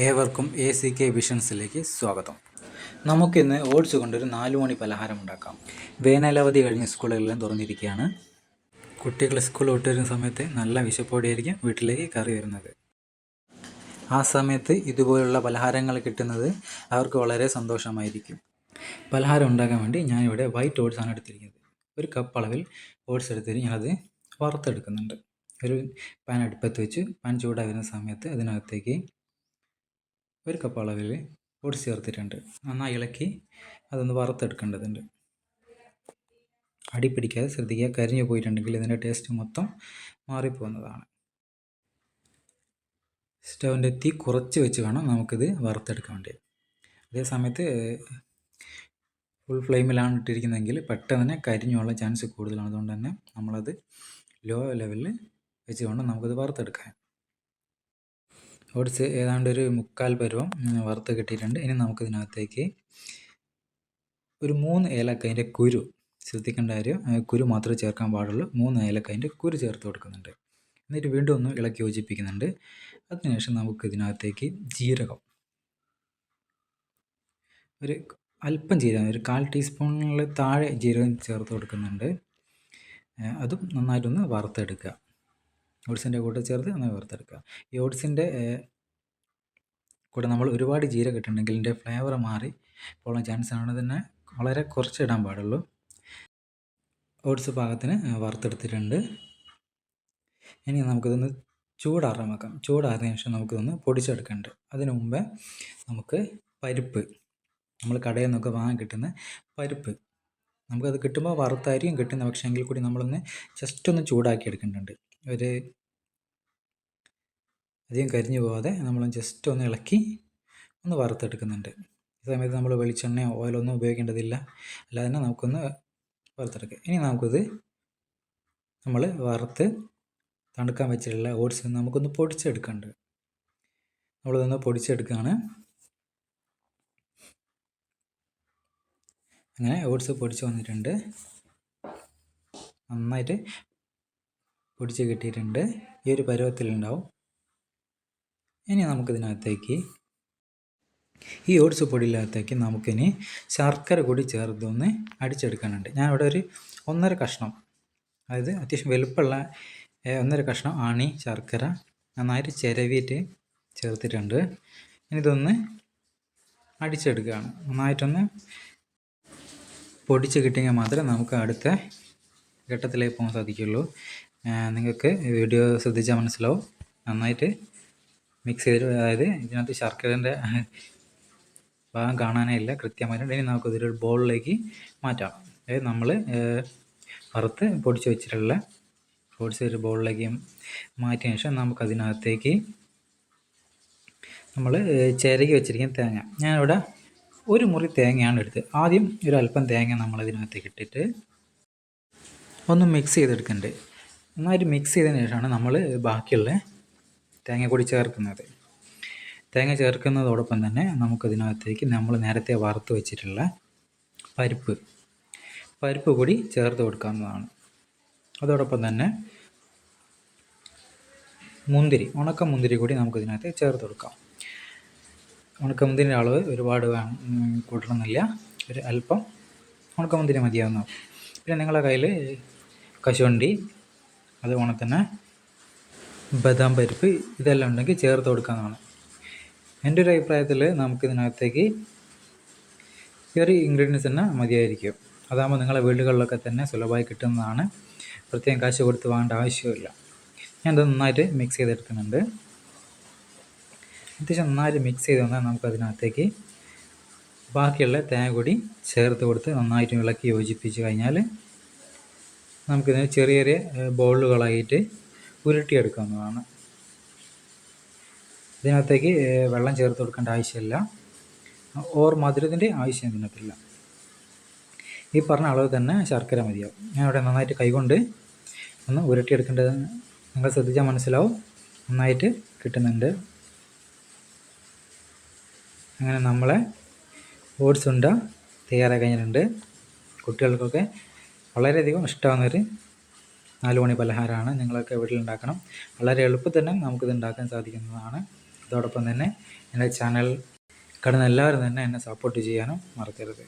ഏവർക്കും A C K വിഷൻസിലേക്ക് സ്വാഗതം. നമുക്കിന്ന് ഓടിച്ചു കൊണ്ടൊരു നാലു മണി പലഹാരം ഉണ്ടാക്കാം. വേനലവധി കഴിഞ്ഞ് സ്കൂളുകളെല്ലാം തുറന്നിരിക്കുകയാണ്. കുട്ടികൾ സ്കൂൾ വിട്ട് വരുന്ന സമയത്ത് നല്ല വിശപ്പോടെയായിരിക്കും വീട്ടിലേക്ക് കറി വരുന്നത്. ആ സമയത്ത് ഇതുപോലുള്ള പലഹാരങ്ങൾ കിട്ടുന്നത് അവർക്ക് വളരെ സന്തോഷമായിരിക്കും. പലഹാരം ഉണ്ടാക്കാൻ വേണ്ടി ഞാനിവിടെ വൈറ്റ് ഓട്സാണ് എടുത്തിരിക്കുന്നത്. ഒരു കപ്പ് അളവിൽ ഓട്സ് എടുത്തിട്ട് ഞാനത് വറുത്തെടുക്കുന്നുണ്ട്. ഒരു പാൻ അടുപ്പത്ത് വെച്ച് പാൻ ചൂടാകുന്ന സമയത്ത് അതിനകത്തേക്ക് ഒരു കപ്പ് അളവിൽ പൊടി ചേർത്തിട്ടുണ്ട്. നന്നായി ഇളക്കി അതൊന്ന് വറുത്തെടുക്കേണ്ടതുണ്ട്. അടി പിടിക്കാതെ ശ്രദ്ധിക്കുക. കരിഞ്ഞു പോയിട്ടുണ്ടെങ്കിൽ ഇതിന്റെ ടേസ്റ്റ് മൊത്തം മാറിപ്പോകുന്നതാണ്. സ്റ്റൗവിന്റെ തീ കുറച്ച് വെച്ച് വേണം നമുക്കിത് വറുത്തെടുക്കാൻ വേണ്ടി. അതേ സമയത്ത് ഫുൾ ഫ്ലെയിമിലാണ് ഇട്ടിരിക്കുന്നതെങ്കിൽ പെട്ടെന്ന് തന്നെ കരിഞ്ഞുള്ള ചാൻസ് കൂടുതലാണ്. അതുകൊണ്ട് തന്നെ നമ്മളത് ലോ ലെവലിൽ വെച്ച് വേണം നമുക്കത് വറുത്തെടുക്കാം. ഓട്സ് ഏതാണ്ട് ഒരു മുക്കാൽ പരുവം വറുത്ത് കിട്ടിയിട്ടുണ്ട്. ഇനി നമുക്കിതിനകത്തേക്ക് ഒരു മൂന്ന് ഏലക്കതിന്റെ കുരു ശ്രദ്ധിക്കേണ്ട കാര്യം കുരു മാത്രമേ ചേർക്കാൻ പാടുള്ളൂ. മൂന്ന് ഏലക്കതിന്റെ കുരു ചേർത്ത് കൊടുക്കുന്നുണ്ട്. എന്നിട്ട് വീണ്ടും ഒന്ന് ഇളക്കി യോജിപ്പിക്കുന്നുണ്ട്. അതിനുശേഷം നമുക്ക് ഇതിനകത്തേക്ക് ജീരകം. ഒരു അല്പം ജീരകം ഒരു കാൽ ടീസ്പൂണിൽ താഴെ ജീരകം ചേർത്ത് കൊടുക്കുന്നുണ്ട്. അതും നന്നായിട്ടൊന്ന് വറുത്തെടുക്കുക. ഓട്സിന്റെ കൂടെ ചേർത്ത് നന്നായി വറുത്തെടുക്കുക. ഈ ഓട്സിന്റെ കൂടെ നമ്മൾ ഒരുപാട് ജീരകം ഇട്ടിട്ടുണ്ടെങ്കിൽ ഇതിന്റെ ഫ്ലേവർ മാറി പോകാൻ ചാൻസ് ആണ്. തന്നെ വളരെ കുറച്ച് ഇടാൻ പാടുള്ളൂ. ഓട്സ് പാകത്തിന് വറുത്തെടുത്തിട്ടുണ്ട്. ഇനി നമുക്കിതൊന്ന് ചൂടാറാൻ വെക്കാം. ചൂടാറിയതിനു ശേഷം നമുക്കിതൊന്ന് പൊടിച്ചെടുക്കേണ്ടത് അതിനു മുമ്പേ നമുക്ക് പരിപ്പ് നമ്മൾ കടയിൽ നിന്നൊക്കെ വാങ്ങാൻ കിട്ടുന്ന പരിപ്പ്. നമുക്കത് കിട്ടുമ്പോൾ വറുത്തായിരിക്കും കിട്ടുന്ന പക്ഷേ എങ്കിൽ കൂടി നമ്മളൊന്ന് ജസ്റ്റ് ഒന്ന് ചൂടാക്കി എടുക്കേണ്ടതുണ്ട്. ഒരു അധികം കരിഞ്ഞു പോകാതെ നമ്മൾ ജസ്റ്റ് ഒന്ന് ഇളക്കി ഒന്ന് വറുത്തെടുക്കുന്നുണ്ട്. ഈ സമയത്ത് നമ്മൾ വെളിച്ചെണ്ണയോ ഓയിലൊന്നും ഉപയോഗിക്കേണ്ടതില്ല. അല്ലാതെ തന്നെ നമുക്കൊന്ന് വറുത്തെടുക്കാം. ഇനി നമുക്കിത് നമ്മൾ വറുത്ത് തണുക്കാൻ വെച്ചിട്ടുള്ള ഓട്സ് നമുക്കൊന്ന് പൊടിച്ചെടുക്കുന്നുണ്ട് നമ്മളിതൊന്ന് പൊടിച്ചെടുക്കുകയാണ്. അങ്ങനെ ഓട്സ് പൊടിച്ച് വന്നിട്ടുണ്ട്. നന്നായിട്ട് പൊടിച്ച് കിട്ടിയിട്ടുണ്ട്. ഈ ഒരു പരുവത്തിലുണ്ടാവും. ഇനി നമുക്കിതിനകത്തേക്ക് ഈ ഓട്സ് പൊടിയിലകത്തേക്ക് നമുക്കിനി ശർക്കര കൂടി ചേർത്തൊന്ന് അടിച്ചെടുക്കാനുണ്ട്. ഞാനിവിടെ ഒരു ഒന്നര കഷ്ണം അതായത് അത്യാവശ്യം വലുപ്പമുള്ള ഒന്നര കഷ്ണം ആണി ശർക്കര നന്നായിട്ട് ചിരവിയിട്ട് ചേർത്തിട്ടുണ്ട്. ഇനി ഇതൊന്ന് അടിച്ചെടുക്കുകയാണ്. നന്നായിട്ടൊന്ന് പൊടിച്ച് കിട്ടിയെങ്കിൽ മാത്രമേ നമുക്ക് അടുത്ത ഘട്ടത്തിലേക്ക് പോകാൻ സാധിക്കുള്ളൂ നിങ്ങൾക്ക് വീഡിയോ ശ്രദ്ധിച്ചാൽ മനസ്സിലാവും. നന്നായിട്ട് മിക്സ് ചെയ്തിട്ട് അതായത് ഇതിനകത്ത് ശർക്കരന്റെ ഭാഗം കാണാനേ ഇല്ല. കൃത്യമായിട്ട് ഇനി നമുക്ക് ഇതൊരു ബോളിലേക്ക് മാറ്റാം. അതായത് നമ്മൾ വറുത്ത് പൊടിച്ച് വെച്ചിട്ടുള്ള പൊടിച്ച് ഒരു ബോളിലേക്ക് മാറ്റിയ ശേഷം നമുക്കതിനകത്തേക്ക് നമ്മൾ ചിരകി വെച്ചിരിക്കുന്ന തേങ്ങ. ഞാനിവിടെ ഒരു മുറി തേങ്ങയാണ് എടുത്ത് ആദ്യം ഒരു അല്പം തേങ്ങ നമ്മൾ ഇതിനകത്തേക്ക് ഇട്ടിട്ട് ഒന്ന് മിക്സ് ചെയ്തെടുക്കുന്നുണ്ട് നന്നായിട്ട് മിക്സ് ചെയ്തതിന് ശേഷമാണ് നമ്മൾ ബാക്കിയുള്ള തേങ്ങ കൂടി ചേർക്കുന്നത്. തേങ്ങ ചേർക്കുന്നതോടൊപ്പം തന്നെ നമുക്കതിനകത്തേക്ക് നമ്മൾ നേരത്തെ വറുത്ത് വെച്ചിട്ടുള്ള പരിപ്പ് പരിപ്പ് കൂടി ചേർത്ത് കൊടുക്കാവുന്നതാണ്. അതോടൊപ്പം തന്നെ മുന്തിരി ഉണക്ക മുന്തിരി കൂടി നമുക്കിതിനകത്ത് ചേർത്ത് കൊടുക്കാം. ഉണക്ക ഉണക്കമുന്തിരിന്റെ അളവ് ഒരുപാട് കൂട്ടണമെന്നില്ല. ഒരു അല്പം ഉണക്ക മുന്തിരി മതിയാവുന്ന പിന്നെ നിങ്ങളുടെ കയ്യിൽ കശുവണ്ടി അതുപോലെ തന്നെ ബദാം പരിപ്പ് ഇതെല്ലാം ഉണ്ടെങ്കിൽ ചേർത്ത് കൊടുക്കാവുന്നതാണ്. എന്റെ ഒരു അഭിപ്രായത്തിൽ നമുക്കിതിനകത്തേക്ക് ഈ ഒരു ഇൻഗ്രീഡിയൻസ് തന്നെ മതിയായിരിക്കും. അതാകുമ്പോൾ നിങ്ങളെ വീടുകളിലൊക്കെ തന്നെ സുലഭമായി കിട്ടുന്നതാണ്. പ്രത്യേകം കാശ് കൊടുത്ത് വാങ്ങേണ്ട ആവശ്യമില്ല. ഞാൻ ഇത് നന്നായിട്ട് മിക്സ് ചെയ്തെടുക്കുന്നുണ്ട്. അത്യാവശ്യം നന്നായിട്ട് മിക്സ് ചെയ്ത് വന്നാൽ നമുക്കതിനകത്തേക്ക് ബാക്കിയുള്ള തേങ്ങ കൂടി ചേർത്ത് കൊടുത്ത് നന്നായിട്ട് ഇളക്കി യോജിപ്പിച്ച് കഴിഞ്ഞാൽ നമുക്കിതിന് ചെറിയ ചെറിയ ബോളുകളായിട്ട് ഉരുട്ടിയെടുക്കാവുന്നതാണ് ഇതിനകത്തേക്ക് വെള്ളം ചേർത്ത് കൊടുക്കേണ്ട ആവശ്യമില്ല. ഓർ മധുരത്തിന്റെ ആവശ്യം ഇതിനകത്തില്ല ഈ പറഞ്ഞ അളവ് തന്നെ ശർക്കര മതിയാവും. ഞാനിവിടെ നന്നായിട്ട് കൈകൊണ്ട് ഒന്ന് ഉരുട്ടിയെടുക്കേണ്ടത് നിങ്ങൾ ശ്രദ്ധിച്ചാൽ മനസ്സിലാവും. നന്നായിട്ട് കിട്ടുന്നുണ്ട്. അങ്ങനെ നമ്മളെ ഓട്സ് ഉണ്ട തയ്യാറായി കഴിഞ്ഞിട്ടുണ്ട്. കുട്ടികൾക്കൊക്കെ വളരെയധികം ഇഷ്ടമാകുന്നൊരു നാല് മണി പലഹാരമാണ് നിങ്ങളൊക്കെ വീട്ടിൽ ഉണ്ടാക്കണം വളരെ എളുപ്പത്തിൽ തന്നെ നമുക്കിത് ഉണ്ടാക്കാൻ സാധിക്കുന്നതാണ്. അതോടൊപ്പം തന്നെ എന്റെ ചാനൽ കടന്ന് എല്ലാവരും തന്നെ എന്നെ സപ്പോർട്ട് ചെയ്യാനും മറക്കരുത്.